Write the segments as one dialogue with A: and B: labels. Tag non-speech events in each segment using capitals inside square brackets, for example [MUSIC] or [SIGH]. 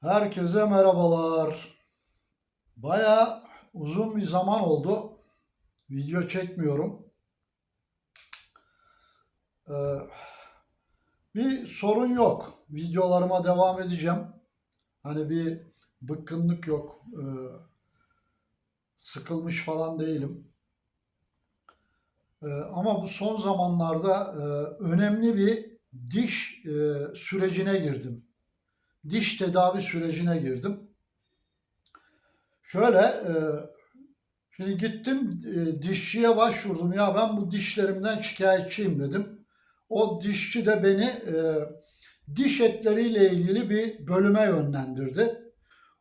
A: Herkese merhabalar. Baya uzun bir zaman oldu. Video çekmiyorum. Ee, bir sorun yok. Videolarıma devam edeceğim. Hani bir bıkkınlık yok. Ee, sıkılmış falan değilim. Ee, ama bu son zamanlarda e, önemli bir diş e, sürecine girdim diş tedavi sürecine girdim. Şöyle, e, şimdi gittim e, dişçiye başvurdum. Ya ben bu dişlerimden şikayetçiyim dedim. O dişçi de beni e, diş etleriyle ilgili bir bölüme yönlendirdi.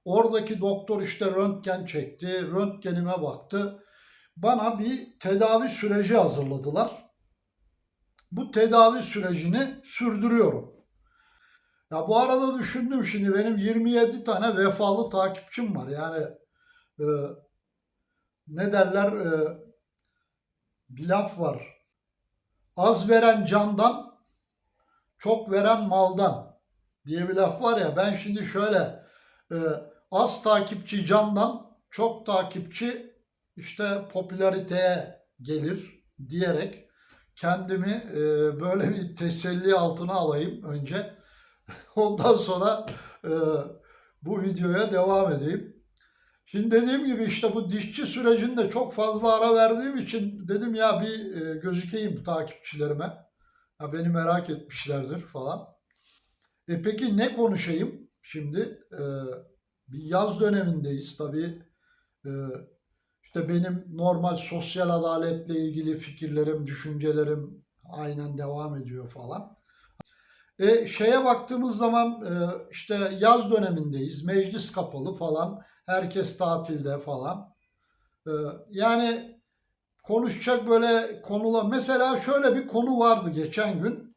A: Oradaki doktor işte röntgen çekti, röntgenime baktı. Bana bir tedavi süreci hazırladılar. Bu tedavi sürecini sürdürüyorum. Ya bu arada düşündüm şimdi benim 27 tane vefalı takipçim var. Yani e, ne derler e, bir laf var. Az veren candan, çok veren maldan diye bir laf var ya. Ben şimdi şöyle e, az takipçi candan, çok takipçi işte popülariteye gelir diyerek kendimi e, böyle bir teselli altına alayım önce. [LAUGHS] Ondan sonra e, bu videoya devam edeyim. Şimdi dediğim gibi işte bu dişçi sürecinde çok fazla ara verdiğim için dedim ya bir e, gözükeyim takipçilerime. Ya beni merak etmişlerdir falan. E peki ne konuşayım? Şimdi e, bir yaz dönemindeyiz tabii. E, işte benim normal sosyal adaletle ilgili fikirlerim, düşüncelerim aynen devam ediyor falan. E, şeye baktığımız zaman e, işte yaz dönemindeyiz. Meclis kapalı falan. Herkes tatilde falan. E, yani konuşacak böyle konular. Mesela şöyle bir konu vardı geçen gün.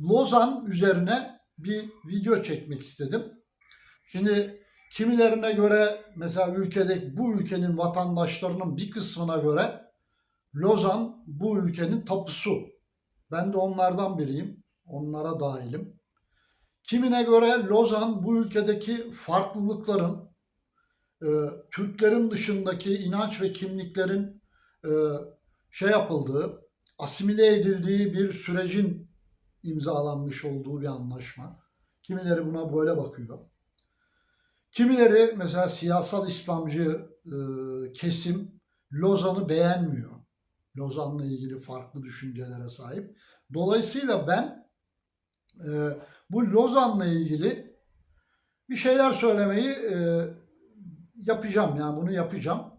A: Lozan üzerine bir video çekmek istedim. Şimdi kimilerine göre mesela ülkedeki bu ülkenin vatandaşlarının bir kısmına göre Lozan bu ülkenin tapusu. Ben de onlardan biriyim. Onlara dahilim. Kimine göre Lozan bu ülkedeki farklılıkların, e, Türklerin dışındaki inanç ve kimliklerin e, şey yapıldığı, asimile edildiği bir sürecin imzalanmış olduğu bir anlaşma. Kimileri buna böyle bakıyor. Kimileri mesela siyasal İslamcı e, kesim Lozan'ı beğenmiyor. Lozan'la ilgili farklı düşüncelere sahip. Dolayısıyla ben e, bu Lozan'la ilgili bir şeyler söylemeyi e, yapacağım. Yani bunu yapacağım.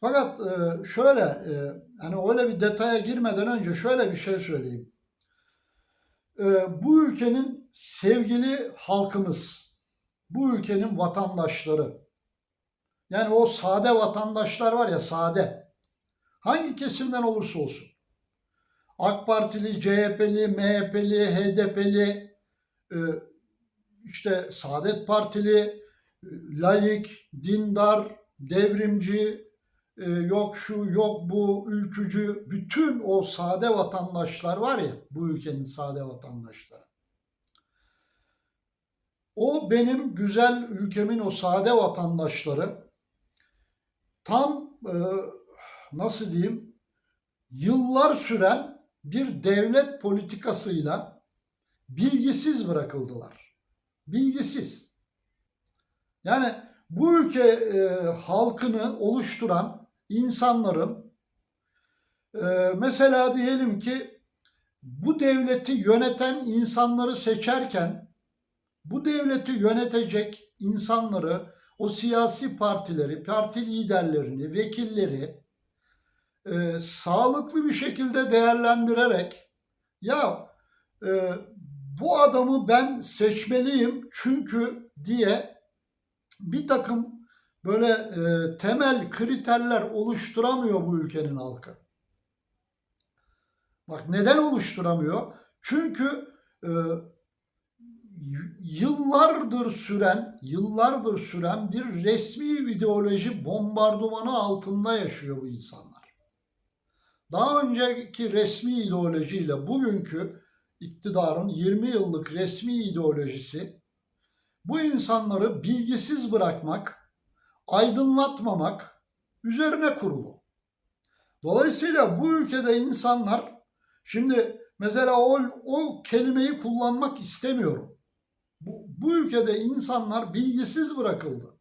A: Fakat e, şöyle e, hani öyle bir detaya girmeden önce şöyle bir şey söyleyeyim. E, bu ülkenin sevgili halkımız, bu ülkenin vatandaşları, yani o sade vatandaşlar var ya sade, hangi kesimden olursa olsun, AK Partili, CHP'li, MHP'li, HDP'li, e, işte Saadet Partili, e, laik, dindar, devrimci, e, yok şu, yok bu, ülkücü, bütün o sade vatandaşlar var ya, bu ülkenin sade vatandaşları. O benim güzel ülkemin o sade vatandaşları tam nasıl diyeyim yıllar süren bir devlet politikasıyla bilgisiz bırakıldılar. Bilgisiz. Yani bu ülke e, halkını oluşturan insanların e, mesela diyelim ki bu devleti yöneten insanları seçerken bu devleti yönetecek insanları o siyasi partileri, parti liderlerini, vekilleri e, sağlıklı bir şekilde değerlendirerek ya e, bu adamı ben seçmeliyim çünkü diye bir takım böyle e, temel kriterler oluşturamıyor bu ülkenin halkı. Bak neden oluşturamıyor? Çünkü e, yıllardır süren, yıllardır süren bir resmi ideoloji bombardımanı altında yaşıyor bu insanlar. Daha önceki resmi ideolojiyle bugünkü iktidarın 20 yıllık resmi ideolojisi bu insanları bilgisiz bırakmak, aydınlatmamak üzerine kurulu. Dolayısıyla bu ülkede insanlar şimdi mesela o, o kelimeyi kullanmak istemiyorum. Bu, bu ülkede insanlar bilgisiz bırakıldı.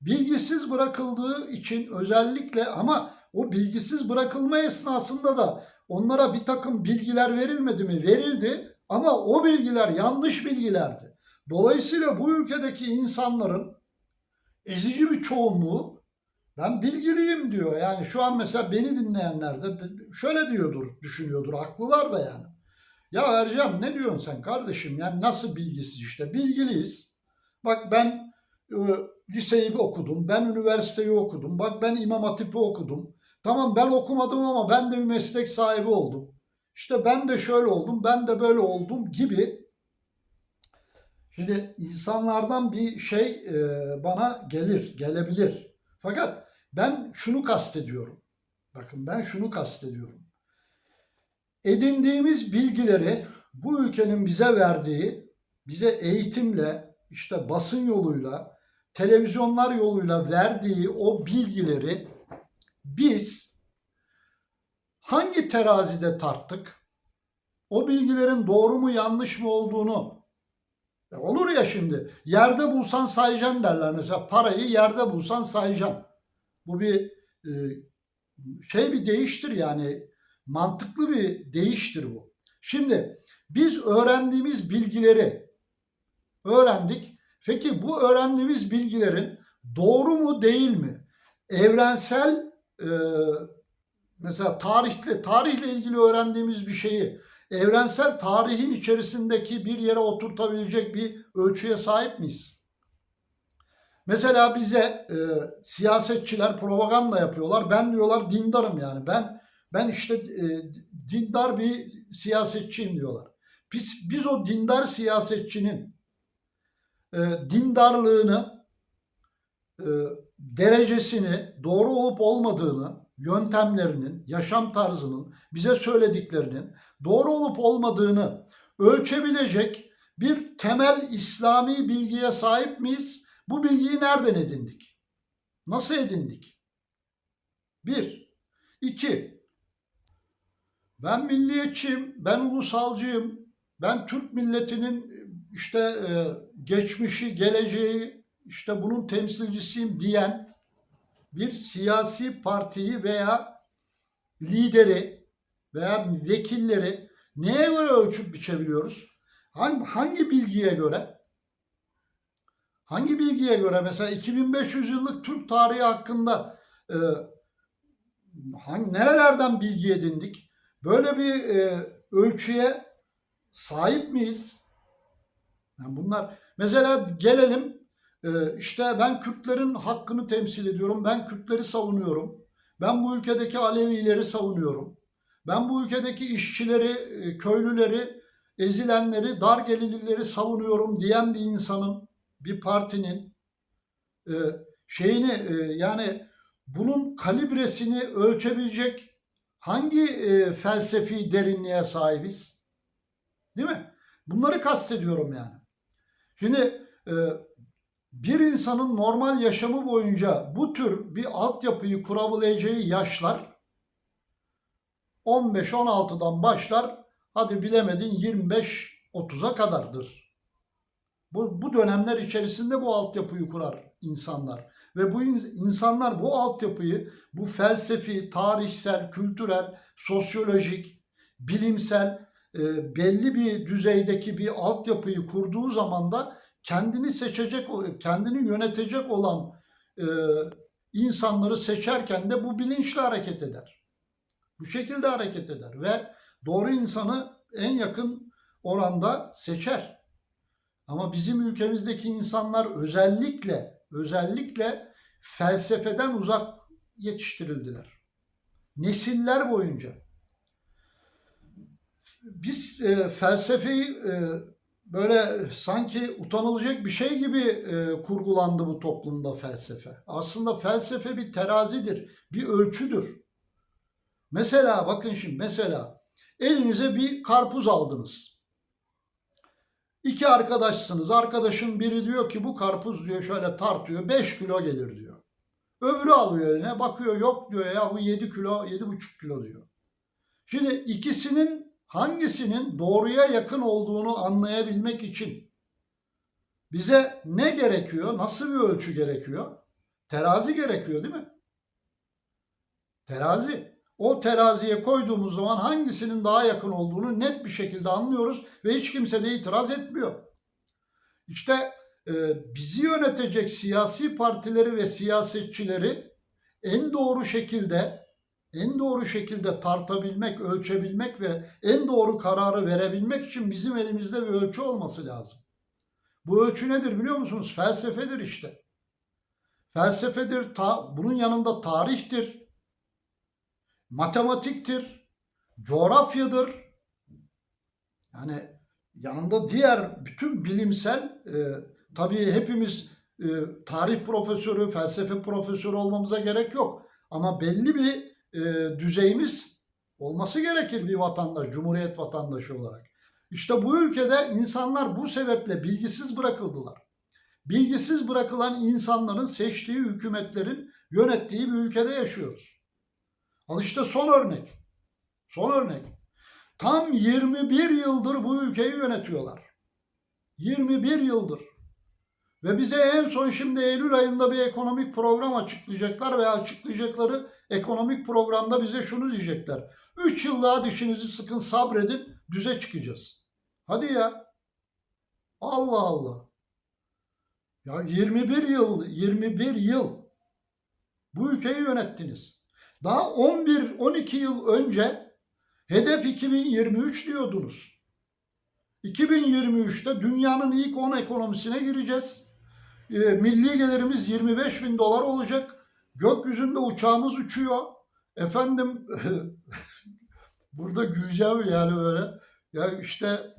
A: Bilgisiz bırakıldığı için özellikle ama o bilgisiz bırakılma esnasında da onlara bir takım bilgiler verilmedi mi? Verildi ama o bilgiler yanlış bilgilerdi. Dolayısıyla bu ülkedeki insanların ezici bir çoğunluğu ben bilgiliyim diyor. Yani şu an mesela beni dinleyenler de şöyle diyordur, düşünüyordur. Haklılar da yani. Ya Ercan ne diyorsun sen kardeşim? Yani nasıl bilgisiz işte? Bilgiliyiz. Bak ben e, liseyi okudum. Ben üniversiteyi okudum. Bak ben İmam Hatip'i okudum. Tamam ben okumadım ama ben de bir meslek sahibi oldum. İşte ben de şöyle oldum, ben de böyle oldum gibi. Şimdi insanlardan bir şey e, bana gelir, gelebilir. Fakat ben şunu kastediyorum. Bakın ben şunu kastediyorum. Edindiğimiz bilgileri bu ülkenin bize verdiği, bize eğitimle, işte basın yoluyla, televizyonlar yoluyla verdiği o bilgileri biz hangi terazide tarttık? O bilgilerin doğru mu yanlış mı olduğunu ya olur ya şimdi yerde bulsan sayacaksın derler mesela parayı yerde bulsan sayacaksın. Bu bir e, şey bir değiştir yani mantıklı bir değiştir bu. Şimdi biz öğrendiğimiz bilgileri öğrendik. Peki bu öğrendiğimiz bilgilerin doğru mu değil mi? Evrensel e, mesela tarihle tarihle ilgili öğrendiğimiz bir şeyi evrensel tarihin içerisindeki bir yere oturtabilecek bir ölçüye sahip miyiz? Mesela bize e, siyasetçiler propaganda yapıyorlar. Ben diyorlar dindarım yani. Ben ben işte e, dindar bir siyasetçiyim diyorlar. Biz, biz o dindar siyasetçinin e, dindarlığını, e, derecesini, doğru olup olmadığını, yöntemlerinin, yaşam tarzının, bize söylediklerinin doğru olup olmadığını ölçebilecek bir temel İslami bilgiye sahip miyiz? Bu bilgiyi nereden edindik? Nasıl edindik? Bir. iki. Ben milliyetçiyim, ben ulusalcıyım, ben Türk milletinin işte e, geçmişi, geleceği, işte bunun temsilcisiyim diyen bir siyasi partiyi veya lideri veya vekilleri neye göre ölçüp biçebiliyoruz? Hangi, hangi bilgiye göre? Hangi bilgiye göre? Mesela 2500 yıllık Türk tarihi hakkında e, hangi, nerelerden bilgi edindik? Böyle bir e, ölçüye sahip miyiz? Yani bunlar mesela gelelim işte ben Kürtlerin hakkını temsil ediyorum. Ben Kürtleri savunuyorum. Ben bu ülkedeki Alevileri savunuyorum. Ben bu ülkedeki işçileri, e, köylüleri, ezilenleri, dar gelirlileri savunuyorum diyen bir insanın, bir partinin e, şeyini e, yani bunun kalibresini ölçebilecek hangi felsefi derinliğe sahibiz? Değil mi? Bunları kastediyorum yani. Şimdi bir insanın normal yaşamı boyunca bu tür bir altyapıyı kurabileceği yaşlar 15-16'dan başlar hadi bilemedin 25-30'a kadardır. Bu, bu dönemler içerisinde bu altyapıyı kurar insanlar. Ve bu insanlar bu altyapıyı bu felsefi, tarihsel, kültürel, sosyolojik, bilimsel e, belli bir düzeydeki bir altyapıyı kurduğu zaman da kendini seçecek, kendini yönetecek olan e, insanları seçerken de bu bilinçle hareket eder. Bu şekilde hareket eder ve doğru insanı en yakın oranda seçer. Ama bizim ülkemizdeki insanlar özellikle özellikle felsefeden uzak yetiştirildiler. Nesiller boyunca. Biz e, felsefeyi e, böyle sanki utanılacak bir şey gibi e, kurgulandı bu toplumda felsefe. Aslında felsefe bir terazidir, bir ölçüdür. Mesela bakın şimdi mesela elinize bir karpuz aldınız. İki arkadaşsınız. Arkadaşın biri diyor ki bu karpuz diyor şöyle tartıyor 5 kilo gelir diyor. Öbürü alıyor eline bakıyor yok diyor ya bu 7 kilo 7,5 kilo diyor. Şimdi ikisinin hangisinin doğruya yakın olduğunu anlayabilmek için bize ne gerekiyor? Nasıl bir ölçü gerekiyor? Terazi gerekiyor değil mi? Terazi. O teraziye koyduğumuz zaman hangisinin daha yakın olduğunu net bir şekilde anlıyoruz ve hiç kimse de itiraz etmiyor. İşte e, bizi yönetecek siyasi partileri ve siyasetçileri en doğru şekilde en doğru şekilde tartabilmek, ölçebilmek ve en doğru kararı verebilmek için bizim elimizde bir ölçü olması lazım. Bu ölçü nedir biliyor musunuz? Felsefedir işte. Felsefedir, ta, bunun yanında tarihtir, matematiktir, coğrafyadır. Yani yanında diğer bütün bilimsel, e, tabii hepimiz e, tarih profesörü, felsefe profesörü olmamıza gerek yok. Ama belli bir e, düzeyimiz olması gerekir bir vatandaş, cumhuriyet vatandaşı olarak. İşte bu ülkede insanlar bu sebeple bilgisiz bırakıldılar. Bilgisiz bırakılan insanların seçtiği hükümetlerin yönettiği bir ülkede yaşıyoruz. Al işte son örnek. Son örnek. Tam 21 yıldır bu ülkeyi yönetiyorlar. 21 yıldır. Ve bize en son şimdi Eylül ayında bir ekonomik program açıklayacaklar ve açıklayacakları ekonomik programda bize şunu diyecekler. 3 yıl daha dişinizi sıkın sabredin düze çıkacağız. Hadi ya. Allah Allah. Ya 21 yıl, 21 yıl bu ülkeyi yönettiniz. Daha 11-12 yıl önce hedef 2023 diyordunuz. 2023'te dünyanın ilk 10 ekonomisine gireceğiz. E, milli gelirimiz 25 bin dolar olacak. Gökyüzünde uçağımız uçuyor. Efendim [LAUGHS] burada güleceğim yani böyle. Ya işte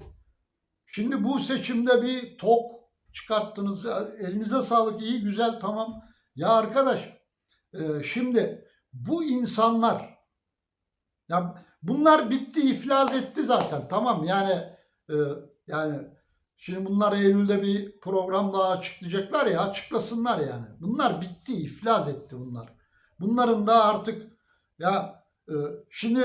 A: şimdi bu seçimde bir tok çıkarttınız. Elinize sağlık iyi güzel tamam. Ya arkadaş e, şimdi bu insanlar ya bunlar bitti iflas etti zaten tamam yani e, yani şimdi bunlar Eylül'de bir program daha açıklayacaklar ya açıklasınlar yani. Bunlar bitti iflas etti bunlar. Bunların da artık ya e, şimdi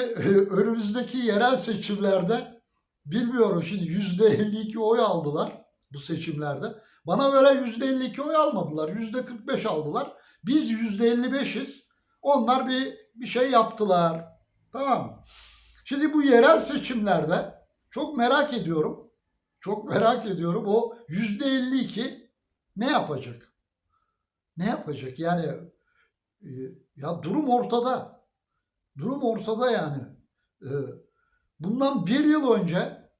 A: önümüzdeki yerel seçimlerde bilmiyorum şimdi yüzde 52 oy aldılar bu seçimlerde. Bana göre yüzde 52 oy almadılar. Yüzde 45 aldılar. Biz yüzde 55'iz. Onlar bir bir şey yaptılar. Tamam? Şimdi bu yerel seçimlerde çok merak ediyorum. Çok merak ediyorum. O yüzde 52 ne yapacak? Ne yapacak? Yani e, ya durum ortada. Durum ortada yani. E, bundan bir yıl önce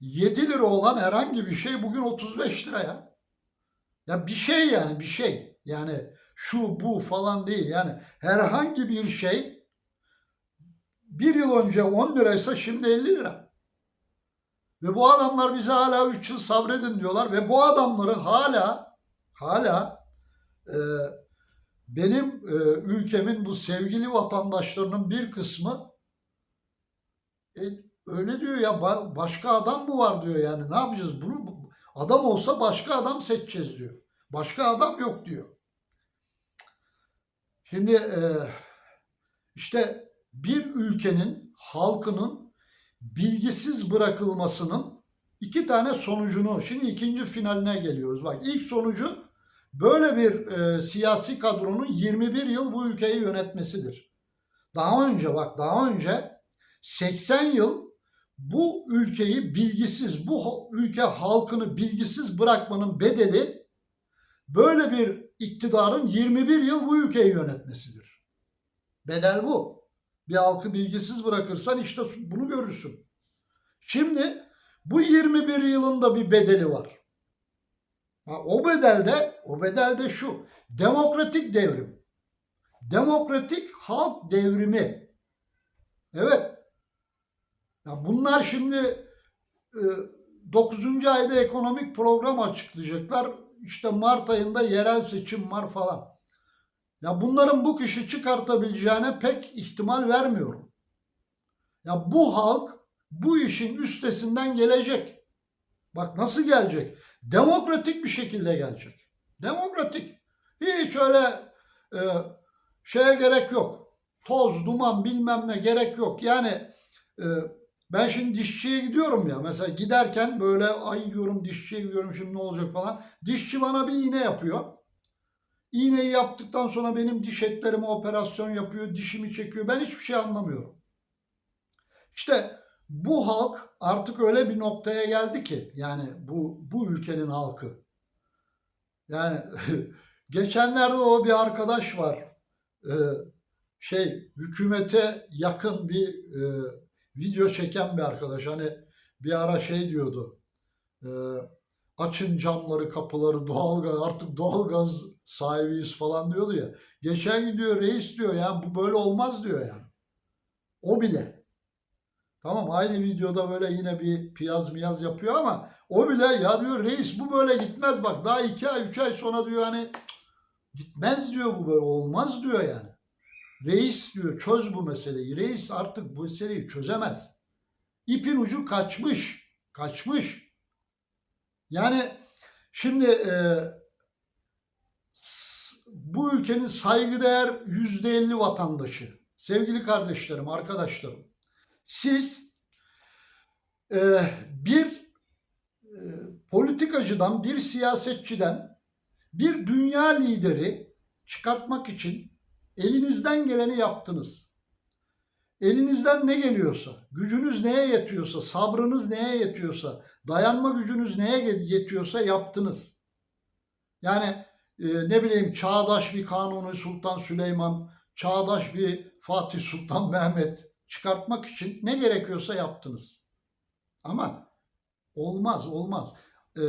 A: 7 lira olan herhangi bir şey bugün 35 lira ya. Ya bir şey yani bir şey. Yani şu bu falan değil. Yani herhangi bir şey bir yıl önce 10 liraysa şimdi 50 lira. Ve bu adamlar bize hala 3 yıl sabredin diyorlar ve bu adamları hala hala e, benim e, ülkemin bu sevgili vatandaşlarının bir kısmı e, öyle diyor ya ba- başka adam mı var diyor yani ne yapacağız bunu adam olsa başka adam seçeceğiz diyor. Başka adam yok diyor. Şimdi e, işte bir ülkenin halkının bilgisiz bırakılmasının iki tane sonucunu şimdi ikinci finaline geliyoruz. Bak ilk sonucu böyle bir e, siyasi kadronun 21 yıl bu ülkeyi yönetmesidir. Daha önce bak daha önce 80 yıl bu ülkeyi bilgisiz, bu ülke halkını bilgisiz bırakmanın bedeli böyle bir iktidarın 21 yıl bu ülkeyi yönetmesidir. Bedel bu. Bir halkı bilgisiz bırakırsan işte bunu görürsün. Şimdi bu 21 yılında bir bedeli var. Ha, o bedelde, o bedelde şu. Demokratik devrim. Demokratik halk devrimi. Evet. Ya bunlar şimdi 9. ayda ekonomik program açıklayacaklar. İşte Mart ayında yerel seçim var falan. Ya bunların bu kişi çıkartabileceğine pek ihtimal vermiyorum. Ya bu halk bu işin üstesinden gelecek. Bak nasıl gelecek? Demokratik bir şekilde gelecek. Demokratik. Hiç öyle e, şeye gerek yok. Toz, duman bilmem ne gerek yok. Yani e, ben şimdi dişçiye gidiyorum ya. Mesela giderken böyle ay diyorum dişçiye gidiyorum şimdi ne olacak falan. Dişçi bana bir iğne yapıyor. İğneyi yaptıktan sonra benim diş etlerime operasyon yapıyor, dişimi çekiyor. Ben hiçbir şey anlamıyorum. İşte bu halk artık öyle bir noktaya geldi ki yani bu bu ülkenin halkı. Yani [LAUGHS] geçenlerde o bir arkadaş var. Ee, şey hükümete yakın bir e, video çeken bir arkadaş. Hani bir ara şey diyordu. e, açın camları, kapıları, doğalgaz artık doğalgaz sahibiyiz falan diyordu ya. Geçen gün diyor reis diyor ya bu böyle olmaz diyor yani. O bile. Tamam aynı videoda böyle yine bir piyaz miyaz yapıyor ama o bile ya diyor reis bu böyle gitmez bak daha iki ay üç ay sonra diyor hani "Cık, gitmez diyor bu böyle olmaz diyor yani. Reis diyor çöz bu meseleyi. Reis artık bu meseleyi çözemez. İpin ucu kaçmış. Kaçmış. Yani şimdi e, bu ülkenin saygıdeğer yüzde elli vatandaşı, sevgili kardeşlerim, arkadaşlarım, siz e, bir e, politikacıdan, bir siyasetçiden bir dünya lideri çıkartmak için elinizden geleni yaptınız. Elinizden ne geliyorsa, gücünüz neye yetiyorsa, sabrınız neye yetiyorsa, dayanma gücünüz neye yetiyorsa yaptınız. Yani e, ne bileyim çağdaş bir Kanuni Sultan Süleyman, çağdaş bir Fatih Sultan [LAUGHS] Mehmet çıkartmak için ne gerekiyorsa yaptınız. Ama olmaz, olmaz. E,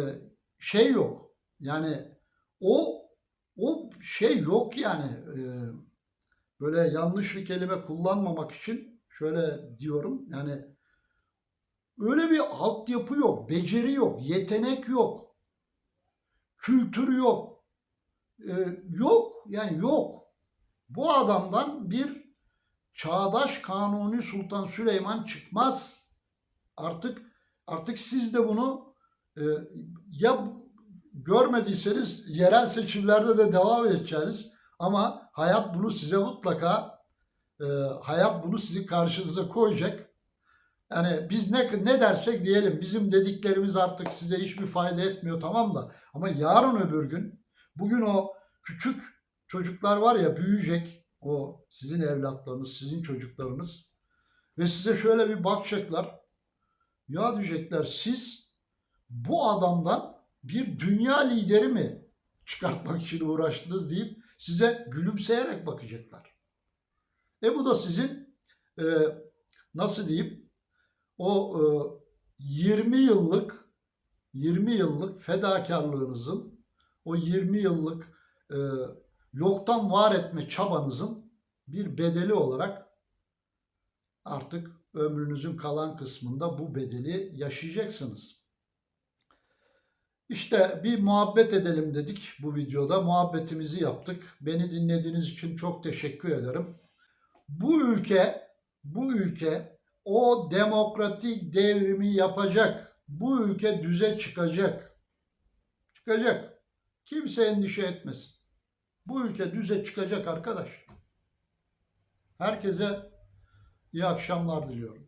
A: şey yok. Yani o o şey yok yani. E, böyle yanlış bir kelime kullanmamak için şöyle diyorum. Yani öyle bir altyapı yok, beceri yok, yetenek yok, kültür yok. E, yok yani yok. Bu adamdan bir çağdaş Kanuni Sultan Süleyman çıkmaz. Artık artık siz de bunu e, ya görmediyseniz yerel seçimlerde de devam edeceğiniz ama hayat bunu size mutlaka e, hayat bunu sizin karşınıza koyacak. Yani biz ne ne dersek diyelim bizim dediklerimiz artık size hiçbir fayda etmiyor tamam da ama yarın öbür gün bugün o küçük çocuklar var ya büyüyecek o sizin evlatlarınız, sizin çocuklarınız ve size şöyle bir bakacaklar. Ya diyecekler siz bu adamdan bir dünya lideri mi çıkartmak için uğraştınız deyip size gülümseyerek bakacaklar. E bu da sizin e, nasıl diyeyim o e, 20 yıllık 20 yıllık fedakarlığınızın o 20 yıllık e, yoktan var etme çabanızın bir bedeli olarak artık ömrünüzün kalan kısmında bu bedeli yaşayacaksınız. İşte bir muhabbet edelim dedik bu videoda. Muhabbetimizi yaptık. Beni dinlediğiniz için çok teşekkür ederim. Bu ülke, bu ülke o demokratik devrimi yapacak. Bu ülke düze çıkacak. Çıkacak. Kimse endişe etmesin. Bu ülke düze çıkacak arkadaş. Herkese iyi akşamlar diliyorum.